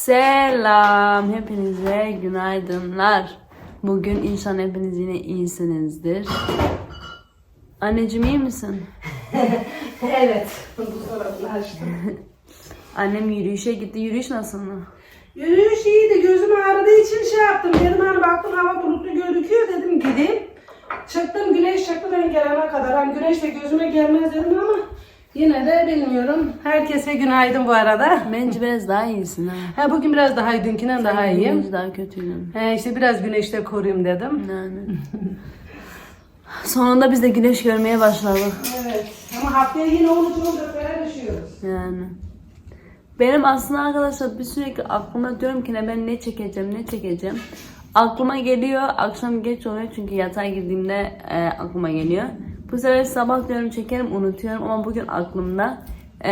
Selam hepinize günaydınlar. Bugün inşallah hepiniz yine iyisinizdir. Anneciğim iyi misin? Evet. Annem yürüyüşe gitti. Yürüyüş nasıl mı? Yürüyüş iyiydi. Gözüm ağrıdığı için şey yaptım. Dedim hani baktım hava bulutlu gözüküyor dedim gideyim. Çıktım güneş çıktı ben gelene kadar. Hani güneş de gözüme gelmez dedim ama yine de bilmiyorum. Herkese günaydın bu arada. Bence biraz daha iyisin ha. Ha, bugün biraz daha iyi, dünkünden daha iyiyim. Bence daha kötüydün. He, işte biraz güneşte koruyayım dedim. Yani. Sonunda biz de güneş görmeye başladık. Evet. Ama haftaya yine 13 14'lere düşüyoruz. Yani. Benim aslında arkadaşlar bir sürekli aklıma diyorum ki ne ben ne çekeceğim ne çekeceğim. Aklıma geliyor akşam geç oluyor çünkü yatağa girdiğimde e, aklıma geliyor. Bu sefer sabah diyorum çekerim unutuyorum ama bugün aklımda. E,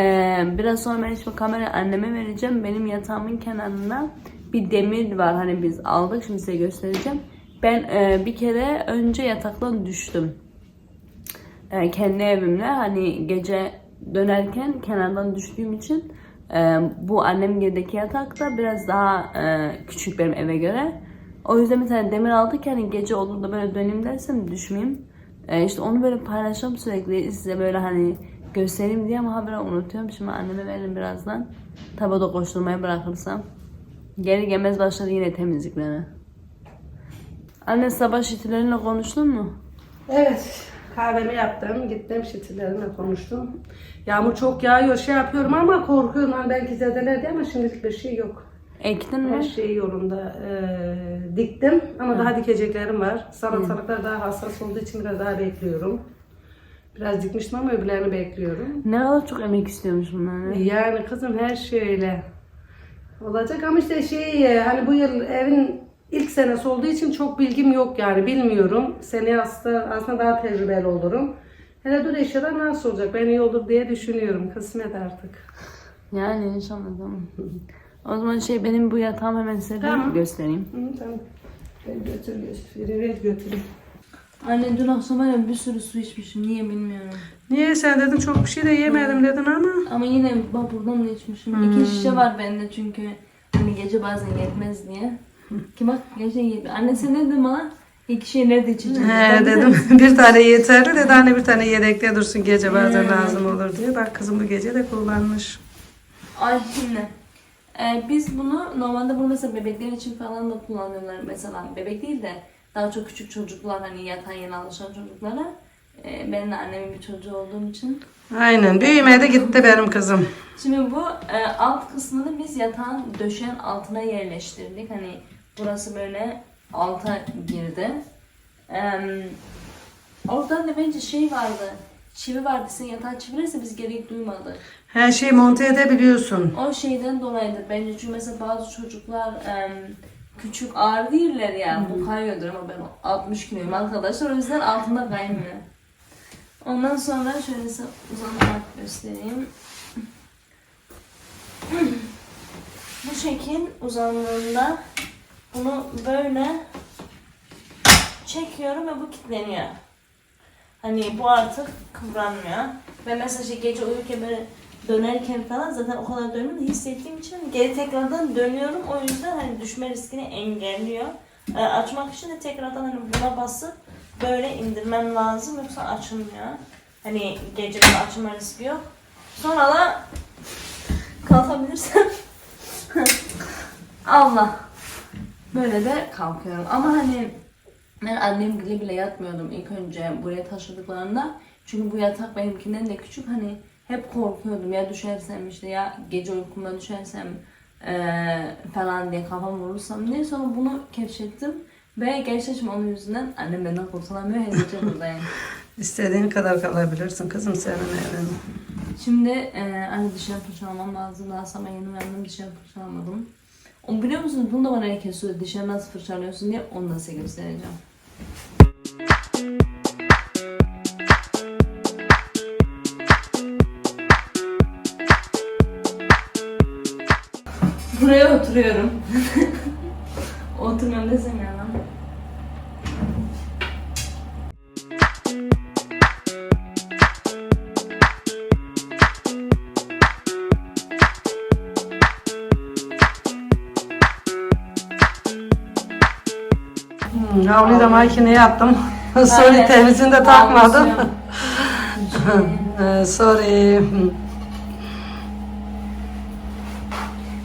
biraz sonra ben şimdi kamerayı anneme vereceğim. Benim yatağımın kenarında bir demir var hani biz aldık şimdi size göstereceğim. Ben e, bir kere önce yataktan düştüm. E, kendi evimle hani gece dönerken kenardan düştüğüm için e, bu annem gerideki yatakta biraz daha e, küçük benim eve göre. O yüzden bir tane demir aldık ki hani gece olur da böyle döneyim dersem düşmeyeyim. E, işte onu böyle paylaşacağım sürekli size böyle hani göstereyim diye ama habire unutuyorum. Şimdi anneme veririm birazdan. Tabi da koşturmayı bırakırsam. Geri gelmez başladı yine temizliklere. Anne sabah şitilerinle konuştun mu? Evet. Kahvemi yaptım. Gittim şitilerimle konuştum. Yağmur çok yağıyor şey yapıyorum ama korkuyorum. Belki zedeler diye ama şimdilik bir şey yok. Ektin Her mi? şey yolunda. Ee, diktim ama daha dikeceklerim var. Salatalıklar daha hassas olduğu için biraz daha bekliyorum. Biraz dikmiştim ama öbürlerini bekliyorum. Ne kadar çok emek istiyormuş bunlar. Yani kızım her şey öyle. Olacak ama işte şey e, hani bu yıl evin ilk senesi olduğu için çok bilgim yok yani bilmiyorum. Seneye aslında, aslında daha tecrübeli olurum. Hele dur eşyalar nasıl olacak ben iyi olur diye düşünüyorum. Kısmet artık. Yani inşallah tamam. O zaman şey benim bu yatağım hemen size Tamam. göstereyim. Hı, tamam. Ben götür götür. Evet götüreyim. Anne dün akşam ben bir sürü su içmişim. Niye bilmiyorum. Niye sen dedin çok bir şey de yemedim dedin ama. Ama yine bak buradan da içmişim. İki şişe var bende çünkü. Hani gece bazen yetmez diye. Ki bak gece yetmez. Anne sen ne dedin bana? İki şey nerede içeceğim? He dedim bir tane yeterli dedi anne bir tane yedekte dursun gece bazen lazım olur diye. Bak kızım bu gece de kullanmış. Ay şimdi. E, biz bunu normalde bunu mesela bebekler için falan da kullanıyorlar. Mesela bebek değil de daha çok küçük çocuklar hani yatağa yeni alışan çocuklara. E, benim de annemin bir çocuğu olduğum için. Aynen büyümeye de gitti benim kızım. Şimdi bu e, alt kısmını biz yatağın döşeyen altına yerleştirdik. Hani burası böyle alta girdi. E, oradan da bence şey vardı. Çivi vardı. Sen yatağı çivirirse biz gerek duymadık. Her şeyi monte edebiliyorsun. O şeyden dolayıdır bence çünkü mesela bazı çocuklar küçük ağır değiller ya bu kayıyordur ama ben 60 kiloyum arkadaşlar o yüzden altında kaymıyor. Ondan sonra şöyle uzanarak göstereyim. bu şekil uzandığında bunu böyle çekiyorum ve bu kilitleniyor. Hani bu artık kıvranmıyor. Ve mesela şey gece uyurken böyle dönerken falan zaten o kadar dönümü de hissettiğim için geri tekrardan dönüyorum. O yüzden hani düşme riskini engelliyor. Ee, açmak için de tekrardan hani buna basıp böyle indirmem lazım yoksa açılmıyor. Hani gece böyle açılma riski yok. Sonra da kalkabilirsem Allah. Böyle de kalkıyorum. Ama hani ben annem bile bile yatmıyordum ilk önce buraya taşıdıklarında. Çünkü bu yatak benimkinden de küçük hani hep korkuyordum ya düşersem işte ya gece uykumda düşersem eee, falan diye kafam vurursam diye sonra bunu keşfettim. Ve gerçekten onun yüzünden annem benden kurtulamıyor her gece buradayım. İstediğin kadar kalabilirsin kızım senin evin. Şimdi eee hani dışarı fırçalamam lazım. Daha sabah yeni uyandım dışarı fırçalamadım. O biliyor musunuz bunu da bana herkes söyledi. Dışarı nasıl fırçalıyorsun diye onu da size göstereceğim. Buraya oturuyorum. Oturmam desem yalan. Hmm, Havluyu da makineye attım. Sorry temizini de takmadım. Ee, sorry. Hmm.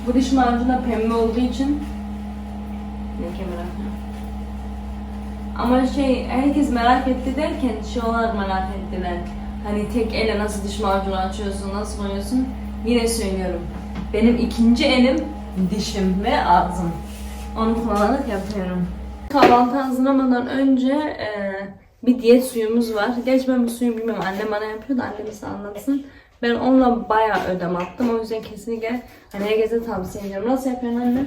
Bu diş macunu pembe olduğu için leke bırakmıyor. Ama şey herkes merak etti derken şey olarak merak ettiler. Hani tek elle nasıl diş macunu açıyorsun, nasıl koyuyorsun? Yine söylüyorum. Benim ikinci elim dişim ve ağzım. Onu kullanarak yapıyorum. Kahvaltı hazırlamadan önce e, bir diyet suyumuz var. Gerçi ben bu suyu bilmiyorum. Annem bana yapıyor da annem size anlatsın. Ben onunla bayağı ödem attım. O yüzden kesinlikle hani herkese tavsiye ediyorum. Nasıl yapıyorsun anne?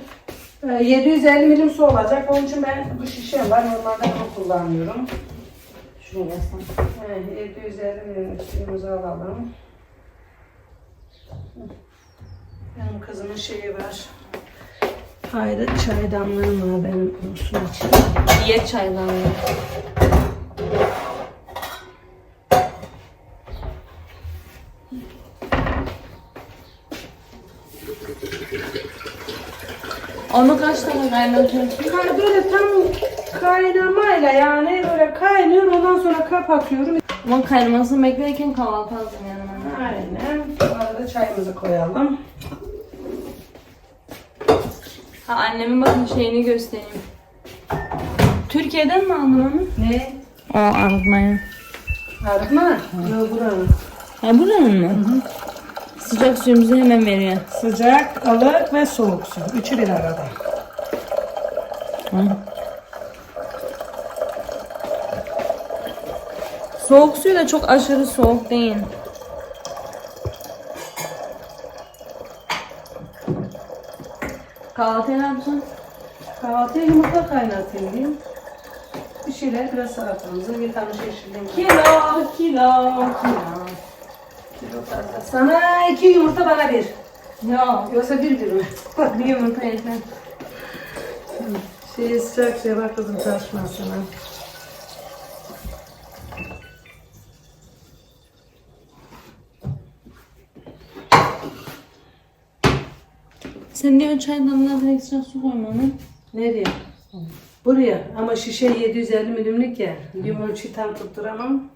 Ee, 750 milim su olacak. Onun için ben bu şişem var. Normalde bunu kullanıyorum. Şunu yazsam. Evet, 750 milim suyumuzu alalım. Benim kızımın şeyi var. Hayır, çaydanlığım var benim su için. Diyet çaydanlığı. Onu kaç tane kaynatıyorsun? Yani böyle tam kaynamayla yani böyle kaynıyor ondan sonra kapatıyorum. Ama kaynamasını beklerken kahvaltı anne. Aynen. Bu arada çayımızı koyalım. Ha annemin bakın şeyini göstereyim. Türkiye'den mi aldın onu? Ne? O arıtmayı. Arıtma? Yok buranın. Ha buranın mı? Sıcak suyumuzu hemen veriyor. Sıcak, ılık ve soğuk su. Üçü bir arada. Soğuk suyu da çok aşırı soğuk değil. Kahvaltıya ne yapacaksın? Kahvaltıya yumurta kaynatayım diyeyim. Bir şeyler biraz salatamızı, bir tane yeşilliğim. Kilo, kilo, kilo. Sana iki yumurta bana bir. Yok, Yoksa bir bir mi? bir yumurta yeter. Şey sıcak şey bak kızım taşmasına. Sen niye çaydanlığa direkt sıcak su koymadın? Nereye? Buraya. Ama şişe 750 milimlik ya. Bir ölçü tam tutturamam.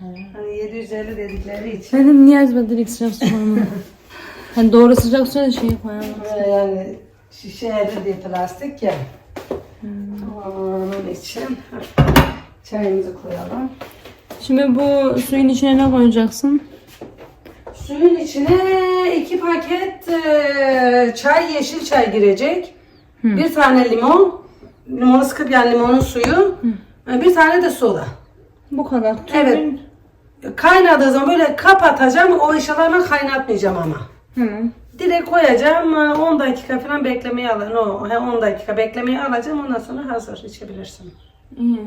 Hani 750 dedikleri için. Dedim niye acaba direkt sıcak su koymadın? hani doğru sıcak suya da şey koyalım. Ee, Yani şişe 50 diye plastik ya. Onun için çayımızı koyalım. Şimdi bu suyun içine ne koyacaksın? Suyun içine iki paket e, çay, yeşil çay girecek. Bir tane limon. Limonu sıkıp yani limonun suyu. E, Bir tane de soda. Bu kadar. Evet. Kaynadığı zaman böyle kapatacağım. O eşyalarla kaynatmayacağım ama. Hı. Direkt koyacağım. e, 10 dakika falan beklemeye alacağım. No, he, 10 dakika beklemeye alacağım. Ondan sonra hazır içebilirsin. İyi.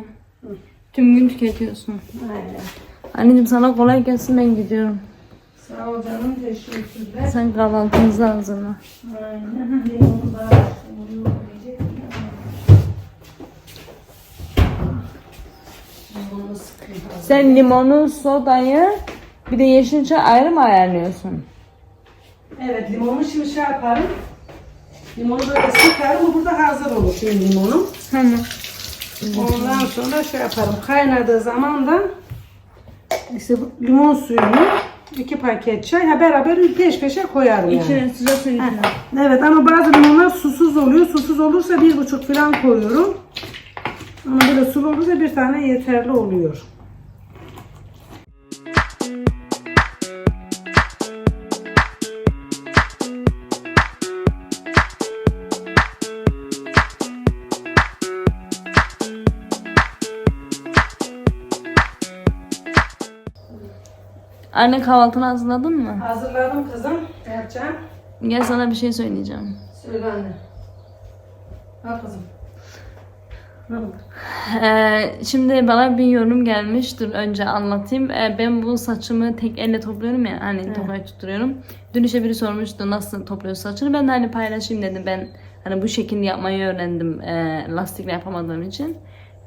Tüm gün tüketiyorsun. Aynen. Anneciğim sana kolay gelsin ben gidiyorum. Sağ ol canım. Teşekkürler. Sen kahvaltınızı hazırla. Aynen. Sıkayım. Sen limonu, sodayı bir de yeşil çay ayrı mı ayarlıyorsun? Evet limonu şimdi şey yaparım. Limonu böyle sıkarım. Bu burada hazır olur şimdi limonum. Tamam. Ondan sonra şey yaparım. Kaynadığı zaman da işte bu limon suyunu iki paket çay ha beraber peş peşe koyarım yani. İçine sıcak su içine. Evet ama bazı limonlar susuz oluyor. Susuz olursa bir buçuk falan koyuyorum. Ama böyle sulu olursa bir tane yeterli oluyor. Anne kahvaltını hazırladın mı? Hazırladım kızım. Ne yapacağım? Gel sana bir şey söyleyeceğim. Söyle anne. Al kızım. Ee, şimdi bana bir yorum gelmiş. Dur önce anlatayım. Ee, ben bu saçımı tek elle topluyorum ya. Hani toplayıp tutturuyorum. Dün işte biri sormuştu nasıl topluyorsun saçını. Ben de hani paylaşayım dedim. Ben hani bu şekilde yapmayı öğrendim. E, lastikle yapamadığım için.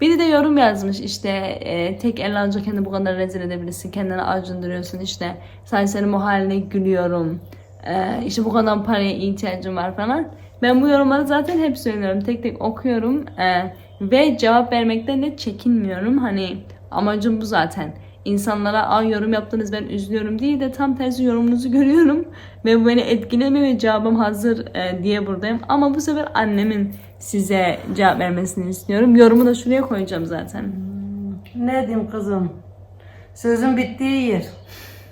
Biri de yorum yazmış işte e, tek elle ancak kendini bu kadar rezil edebilirsin. Kendini acındırıyorsun işte. Sadece senin bu haline gülüyorum. Ee, işte bu kadar paraya ihtiyacım var falan. Ben bu yorumları zaten hep söylüyorum. Tek tek okuyorum. Ee, ve cevap vermekten de çekinmiyorum. Hani amacım bu zaten. İnsanlara Aa, yorum yaptınız ben üzülüyorum değil de tam tersi yorumunuzu görüyorum. Ve bu beni etkilemiyor ve cevabım hazır e, diye buradayım. Ama bu sefer annemin size cevap vermesini istiyorum. Yorumu da şuraya koyacağım zaten. Ne diyeyim kızım? Sözün bittiği yer.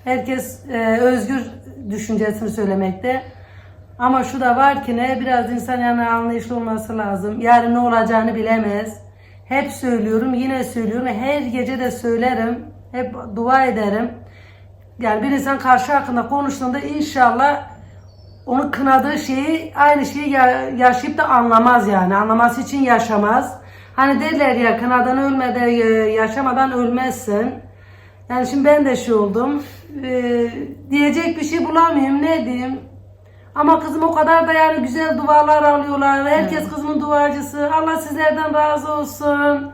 Herkes e, özgür düşüncesini söylemekte. Ama şu da var ki ne biraz insan yani anlayışlı olması lazım. Yarın ne olacağını bilemez. Hep söylüyorum, yine söylüyorum. Her gece de söylerim. Hep dua ederim. Yani bir insan karşı hakkında konuştuğunda inşallah onun kınadığı şeyi aynı şeyi ya- yaşayıp da anlamaz yani. Anlaması için yaşamaz. Hani derler ya kınadan ölmeden e, yaşamadan ölmezsin. Yani şimdi ben de şey oldum. Ee, diyecek bir şey bulamıyorum ne diyeyim. Ama kızım o kadar da yani güzel dualar alıyorlar. Herkes kızımın duacısı. Allah sizlerden razı olsun.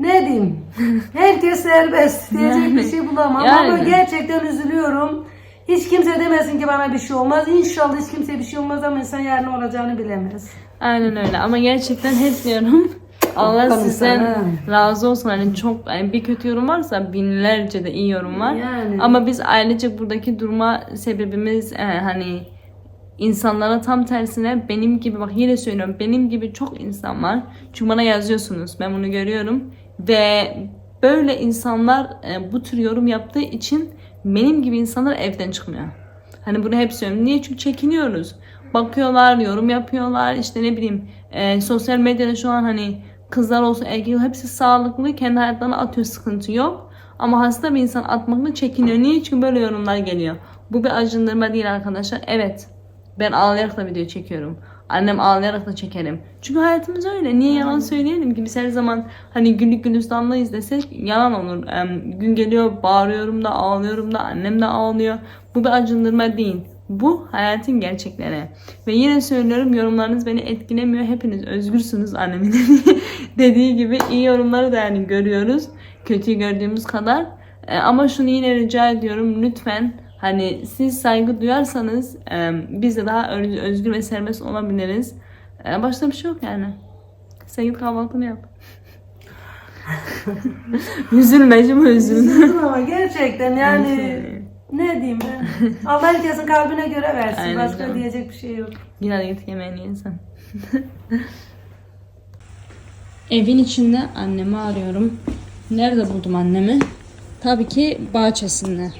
Ne diyeyim? Herkes serbest. Diyecek Yani. bir şey bulamam. Yani. Ama gerçekten üzülüyorum. Hiç kimse demesin ki bana bir şey olmaz. İnşallah hiç kimseye bir şey olmaz ama insan yarın olacağını bilemez. Aynen öyle ama gerçekten hep diyorum Allah Bakalım sizden sana. razı olsun. Hani çok yani bir kötü yorum varsa binlerce de iyi yorum var. Yani. Ama biz ailecek buradaki durma sebebimiz e, hani insanlara tam tersine benim gibi bak yine söylüyorum benim gibi çok insan var. Çünkü bana yazıyorsunuz ben bunu görüyorum ve böyle insanlar e, bu tür yorum yaptığı için benim gibi insanlar evden çıkmıyor. Hani bunu hep söylüyorum. Niye? Çünkü çekiniyoruz. Bakıyorlar, yorum yapıyorlar. işte ne bileyim e, sosyal medyada şu an hani kızlar olsun erkek hepsi sağlıklı. Kendi hayatlarına atıyor sıkıntı yok. Ama hasta bir insan atmakla çekiniyor. Niye? Çünkü böyle yorumlar geliyor. Bu bir acındırma değil arkadaşlar. Evet ben ağlayarak da video çekiyorum. Annem ağlayarak da çekerim. Çünkü hayatımız öyle. Niye yalan söyleyelim ki? Biz her zaman hani günlük gülistanlıyız desek yalan olur. Em, gün geliyor bağırıyorum da ağlıyorum da annem de ağlıyor. Bu bir acındırma değil. Bu hayatın gerçekleri. Ve yine söylüyorum yorumlarınız beni etkilemiyor. Hepiniz özgürsünüz annemin dediği, dediği gibi. iyi yorumları da yani görüyoruz. Kötüyü gördüğümüz kadar. E, ama şunu yine rica ediyorum lütfen hani siz saygı duyarsanız e, biz de daha öz- özgür ve serbest olabiliriz. E, başka bir şey yok yani. Sen git kahvaltını yap. üzülme şimdi üzülme. Üzüldüm ama gerçekten yani ne diyeyim ben. Allah herkesin kalbine göre versin. Aynen Başka canım. diyecek bir şey yok. Git hadi git yemeğini ye sen. Evin içinde annemi arıyorum. Nerede buldum annemi? Tabii ki bahçesinde.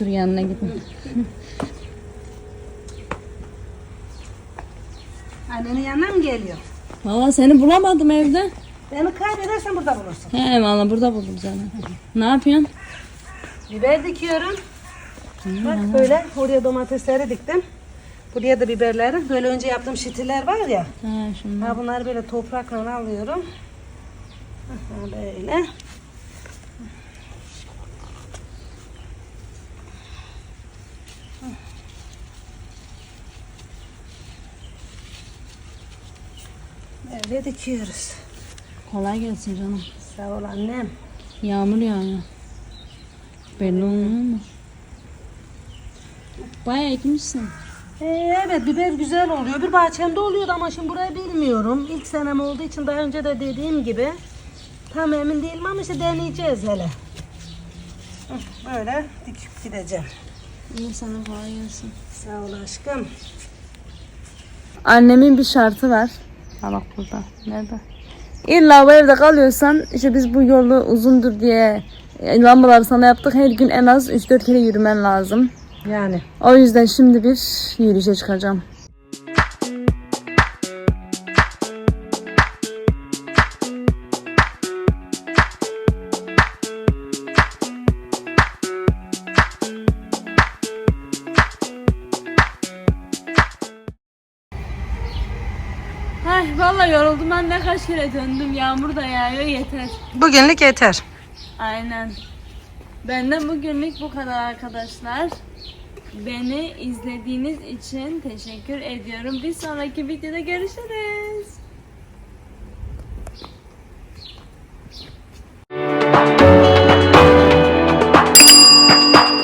Dur yanına gidin. Annenin yanına mı geliyor? Valla seni bulamadım evde. Beni kaybedersen burada bulursun. He valla burada buldum seni. Ne yapıyorsun? Biber dikiyorum. Bak böyle oraya domatesleri diktim. Buraya da biberleri. Böyle önce yaptığım şitiler var ya. Ha şunu. Ha bunları böyle toprakla alıyorum. Aha, böyle. Böyle dikiyoruz. Kolay gelsin canım. Sağ ol annem. Yağmur yağıyor. Belli olmuyor mu? Bayağı ekmişsin. Ee, evet biber güzel oluyor. Bir bahçemde oluyordu ama şimdi burayı bilmiyorum. İlk senem olduğu için daha önce de dediğim gibi tam emin değilim ama işte deneyeceğiz hele. Böyle dikip gideceğim. İyi sana kolay gelsin. Sağ ol aşkım. Annemin bir şartı var. Ha bak burada. Nerede? İlla bu evde kalıyorsan işte biz bu yolu uzundur diye e, lambaları sana yaptık. Her gün en az 3-4 kere yürümen lazım. Yani. O yüzden şimdi bir yürüyüşe çıkacağım. Ay vallahi yoruldum ben ne kaç kere döndüm yağmur da yağıyor yeter. Bugünlük yeter. Aynen. Benden bugünlük bu kadar arkadaşlar. Beni izlediğiniz için teşekkür ediyorum. Bir sonraki videoda görüşürüz.